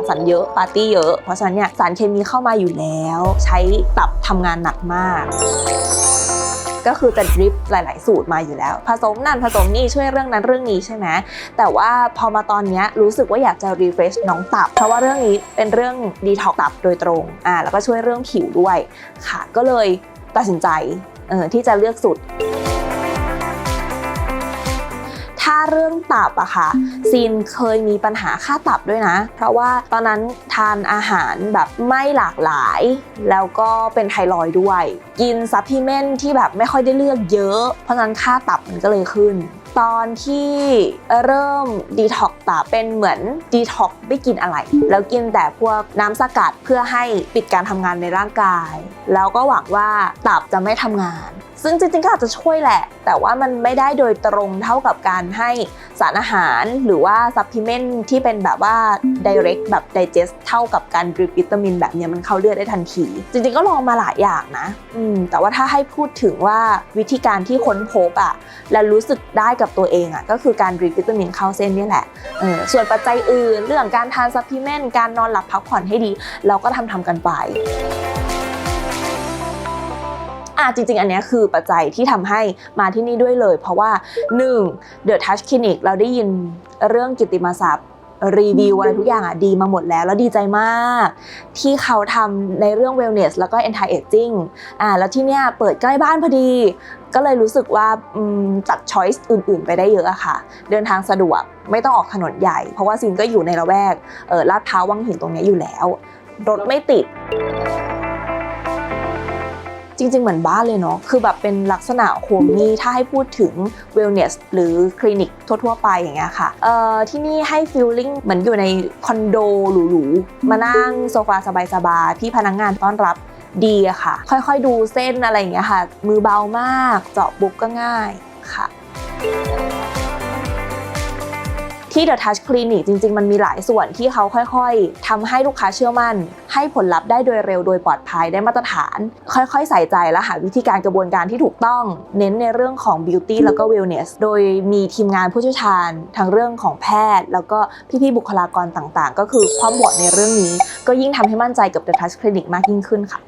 งสรรค์เยอะปาร์ตี้เยอะ เพราะฉะนั้นเนี่ยสารเคมีเข้ามาอยู่แล้ว ใช้ตับทำงานหนักมากก็คือจะดริปหลาย ๆ สูตรมาอยู่แล้ว ผสมนั่นผสมนี่ช่วยเรื่องนั้นเรื่องนี้ใช่ไหมแต่ว่าพอมาตอนนี้รู้สึกว่าอยากจะรีเฟรชน้องตับ เพราะว่าเรื่องนี้เป็นเรื่องดีท็อกตับโดยตรงอ่าแล้วก็ช่วยเรื่องผิวด้วยค่ะ ก็เลยตัดสินใจเออที่จะเลือกสูตร เรื่องตับอะค่ะซีนเคยมีปัญหาค่าตับด้วยนะ เพราะว่าตอนนั้นทานอาหารแบบไม่หลากหลาย แล้วก็เป็นไทรอยด์ด้วย กินซัพพลีเมนต์ที่แบบไม่ค่อยได้เลือกเยอะ เพราะฉะนั้นค่าตับมันก็เลยขึ้นตอนที่เริ่มดีท็อกตับเป็นเหมือนดีท็อกไม่กินอะไร แล้วกินแต่พวกน้ำสกัดเพื่อให้ปิดการทำงานในร่างกาย แล้วก็หวังว่าตับจะไม่ทำงาน ซึ่งจริงๆก็อาจจะช่วยแหละ แต่ว่ามันไม่ได้โดยตรงเท่ากับการให้สารอาหารหรือว่าซัพพลีเมนต์ที่เป็นแบบว่า direct แบบ digest เท่ากับการดริปวิตามินแบบเนี้ยมันเข้าเลือดได้ทันที จริงๆก็ลองมาหลายอย่างนะอืมแต่ว่าถ้าให้พูดถึงว่าวิธีการที่ค้นพบอะและรู้สึกได้กับตัวเองอะก็คือการดริปวิตามินเข้าเส้นนี่แหละเออส่วนปัจจัยอื่นเรื่องการทานซัพพลีเมนต์การนอนหลับพักผ่อนให้ดี เราก็ทำทำกันไป อะจริง ๆ อันเนี้ยคือปัจจัยที่ทำให้มาที่นี่ด้วยเลย เพราะว่า 1. The Touch Clinic เราได้ยินเรื่องกิตติมศัพท์รีวิวอะไรทุกอย่างอะดีมาหมดแล้ว แล้วดีใจมาก ที่เขาทำในเรื่อง wellness แล้วก็ anti aging อ่าแล้วที่เนี้ยเปิดใกล้บ้านพอดี ก็เลยรู้สึกว่าอืมตัด choice อื่น ๆ ไปได้เยอะอะค่ะ เดินทางสะดวกไม่ต้องออกถนนใหญ่ เพราะว่าซินก็อยู่ในละแวกเออลาดพร้าววังหินตรงเนี้ยอยู่แล้ว รถไม่ติด จริง ๆ เหมือนบ้านเลยเนาะ คือแบบเป็นลักษณะโฮมนี่ถ้าให้พูดถึงเวลเนสหรือคลินิกทั่วๆไปอย่างเงี้ยค่ะ เอ่อที่นี่ให้ฟีลลิ่งเหมือนอยู่ในคอนโดหรูๆ มานั่งโซฟาสบายๆ พี่พนักงงานต้อนรับดีอะค่ะ ค่อยๆดูเส้นอะไรอย่างเงี้ยค่ะ มือเบามาก เจาะปุ๊บก็ง่ายค่ะ ที่ The Touch Clinic จริง ๆ มันมีหลายส่วนที่เขาค่อยๆทำให้ลูกค้าเชื่อมั่น ให้ผลลัพธ์ได้โดยเร็วโดยปลอดภัยได้มาตรฐาน ค่อยๆ ใส่ใจและหาวิธีการกระบวนการที่ถูกต้อง เน้นในเรื่องของ beauty แล้วก็ wellness โดยมีทีมงานผู้เชี่ยวชาญทั้งเรื่องของแพทย์ แล้วก็พี่ๆบุคลากรต่างๆ ก็คือความบอดในเรื่องนี้ ก็ยิ่งทำให้มั่นใจกับ The Touch Clinic มากยิ่งขึ้นค่ะ